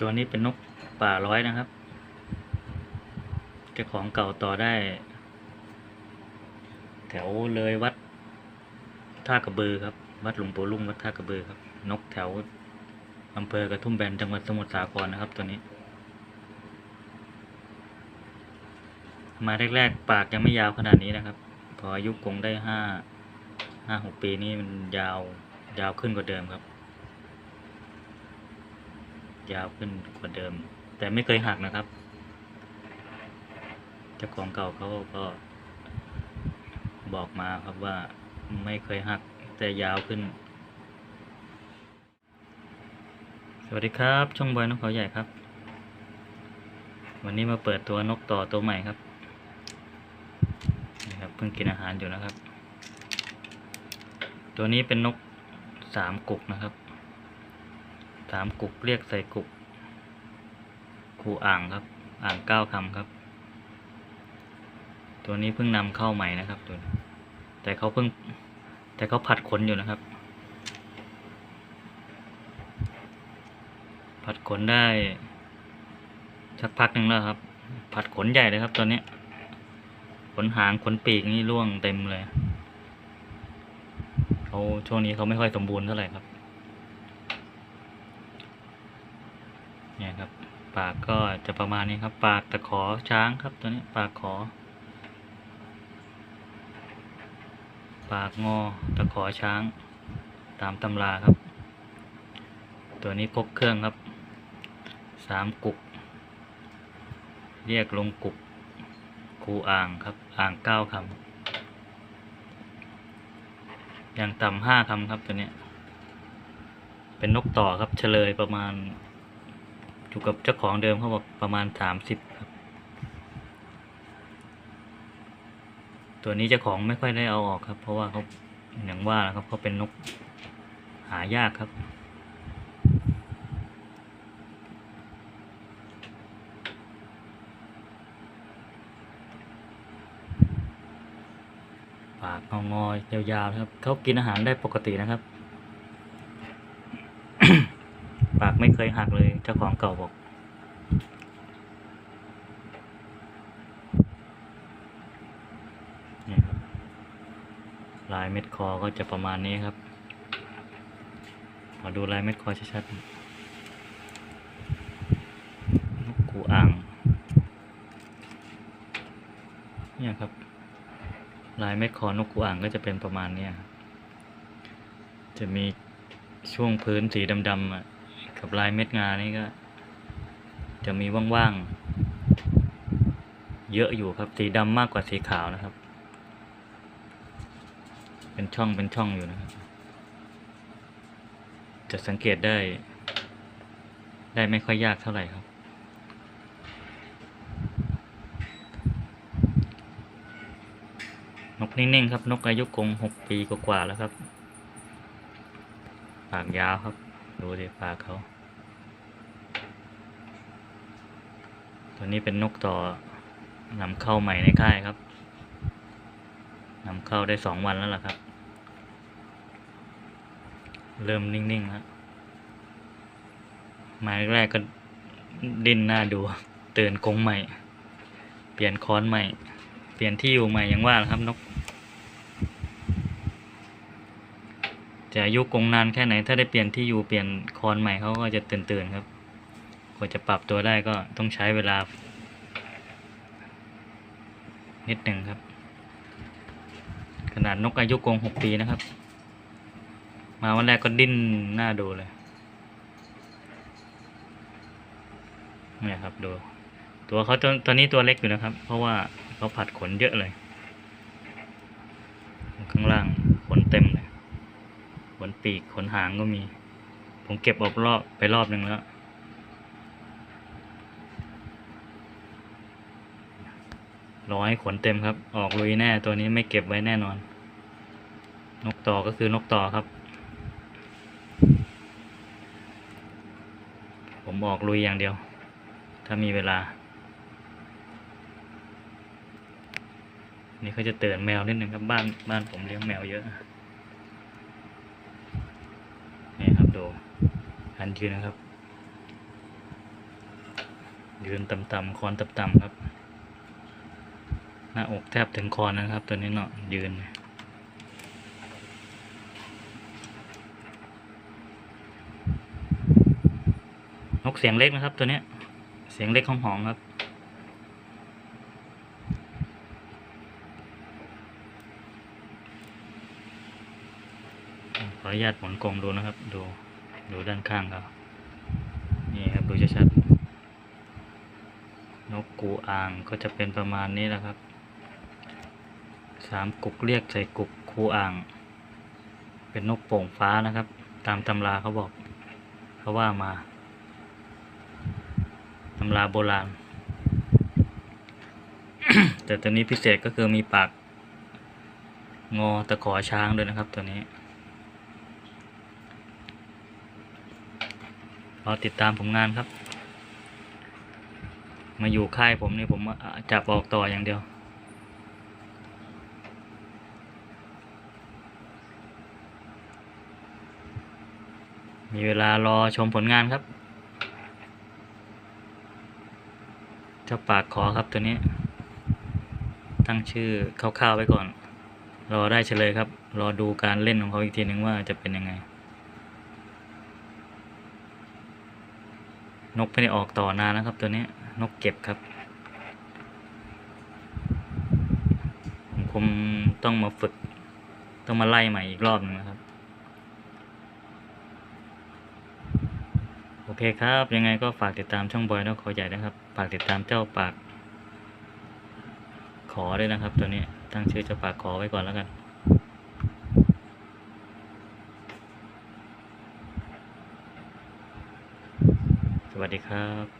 ตัวนี้เป็นนกป่าร้อยนะครับเจ้าของเก่าต่อได้ แถวเลยวัดท่ากระเบือครับ วัดหลวงปู่ลุ่งวัดท่ากระเบือครับ นกแถวอำเภอกระทุ่มแบนจังหวัดสมุทรสาครนะครับ ตัวนี้ มาแรกๆปากยังไม่ยาวขนาดนี้นะครับ พออายุกงได้ห้าห้าหกปีนี่มันยาวยาวขึ้นกว่าเดิมครับ ยาวขึ้นกว่าเดิม แต่ไม่เคยหักนะครับเจ้าของเก่าเขาก็บอกมาครับว่าไม่เคยหักแต่ยาวขึ้น สวัสดีครับ ช่องบอยนกเขาใหญ่ครับ วันนี้มาเปิดตัวนกต่อตัวใหม่ครับนี่ครับเพิ่งกินอาหารอยู่นะครับ ตัวนี้เป็นนกสามกุกนะครับ สามกุกเรียกใส่กุกครูอ่างครับ อ่างเก้าคำครับ ตัวนี้เพิ่งนำเข้าใหม่นะครับตัวแต่เขาเพิ่ง แต่เขาผัดขนอยู่นะครับ ผัดขนได้สักพักหนึ่งแล้วครับ ผัดขนใหญ่เลยครับตัวนี้ ขนหางขนปีกนี่ร่วงเต็มเลยเขาช่วงนี้เขาไม่ค่อยสมบูรณ์เท่าไหร่ครับ เนี่ยครับ ปากก็จะประมาณนี้ครับ ปากตะขอช้างครับตัวนี้ปากขอ ปากงอตะขอช้าง ตามตำราครับ ตัวนี้พกเครื่องครับสามกุก เรียกลงกุกครูอ่างครับ อ่างเก้าคำอย่างต่ำห้าคำครับตัวนี้เป็นนกต่อครับเฉลยประมาณ อยู่กับเจ้าของเดิมเขาบอกประมาณสามสิบครับ ตัวนี้เจ้าของไม่ค่อยได้เอาออกครับ เพราะว่าเขาอย่างว่านะครับเขาเป็นนกหายากครับ ปากงองอยาวๆครับเขากินอาหารได้ปกตินะครับ ปากไม่เคยหักเลยเจ้าของเก่าบอกนี่ครับลายเม็ดคอก็จะประมาณนี้ครับ มาดูลายเม็ดคอชัดๆนกกูอ่างเนี่ยครับ ลายเม็ดคอนกกูอ่างก็จะเป็นประมาณนี้ครับจะมีช่วงพื้นสีดำๆอะ กับลายเม็ดงานี่ก็ จะมีว่างๆ เยอะอยู่ครับ สีดำมากกว่าสีขาวนะครับ เป็นช่องเป็นช่องอยู่นะครับ จะสังเกตได้ ได้ไม่ค่อยยากเท่าไหร่ครับ นกนิ่งๆครับ นกอายุกงหกปีกว่าแล้วครับ ปากยาวครับ ดูดิปากเขา ตัวนี้เป็นนกต่อนำเข้าใหม่ในค่ายครับนำเข้าได้สองวันแล้วล่ะครับ เริ่มนิ่งๆแล้วมาแรกๆก็ดิ้นหน้าดูเตือนกงใหม่ เปลี่ยนค้อนใหม่ เปลี่ยนที่อยู่ใหม่อย่างว่าละครับนก จะอายุกงนานแค่ไหน ถ้าได้เปลี่ยนที่อยู่เปลี่ยนคอนใหม่เขาก็จะตื่นตื่นๆครับ ว่าจะปรับตัวได้ก็ต้องใช้เวลา นิดหนึ่งครับ ขนาดนกอายุกรงหกปีนะครับ มาวันแรกก็ดิ้นหน้าดูเลยเนี่ยครับดู ตัวเขาตัวตัวนี้ตัวเล็กอยู่นะครับ เพราะว่าเขาผัดขนเยอะเลย ข้างล่างขนเต็มเลยขนปีกขนหางก็มี ผมเก็บออกรอบไปรอบหนึ่งแล้ว รอให้ขนเต็มครับ ออกลุยแน่ตัวนี้ไม่เก็บไว้แน่นอน นกต่อก็คือนกต่อครับ ผมออกลุยอย่างเดียว ถ้ามีเวลา นี่เขาจะเตือนแมวนิดนึงครับบ้านบ้านผมเลี้ยงแมวเยอะนี่ครับดูหันยืนนะครับยืนต่ำๆคอนต่ำๆครับ หน้าอกแทบถึงคอนนะครับ ตัวนี้เนาะยืน นกเสียงเล็กนะครับ ตัวนี้เสียงเล็กหอมๆครับขออนุญาตหมุนกลมดูนะครับ ดูดูด้านข้างครับนี่ครับดูชัดๆนกกูอ่างก็จะเป็นประมาณนี้แหละครับ สามกุกเรียกใส่กุกคูอ่าง เป็นนกโป่งฟ้านะครับ ตามตำราเขาบอกเขาว่ามาตำราโบราณ แต่ตัวนี้พิเศษก็คือมีปาก งอตะขอช้างด้วยนะครับตัวนี้รอติดตามผลงานครับ มาอยู่ค่ายผมนี่ผมอะจับออกต่ออย่างเดียว มีเวลารอชมผลงานครับ เจ้าปากขอครับตัวนี้ ตั้งชื่อคร่าวๆไว้ก่อน รอได้เฉลยครับ รอดูการเล่นของเขาอีกทีหนึ่งว่าจะเป็นยังไง นกไม่ได้ออกต่อนานนะครับ ตัวนี้นกเก็บครับ ผมคงต้องมาฝึก ต้องมาไล่ใหม่อีกรอบนึงนะครับ โอเคครับ ยังไงก็ฝากติดตามช่องบอยนกเขาใหญ่นะครับ ฝากติดตามเจ้าปาก ขอด้วยนะครับ ตัวนี้ตั้งชื่อเจ้าปากขอไว้ก่อนแล้วกันสวัสดีครับ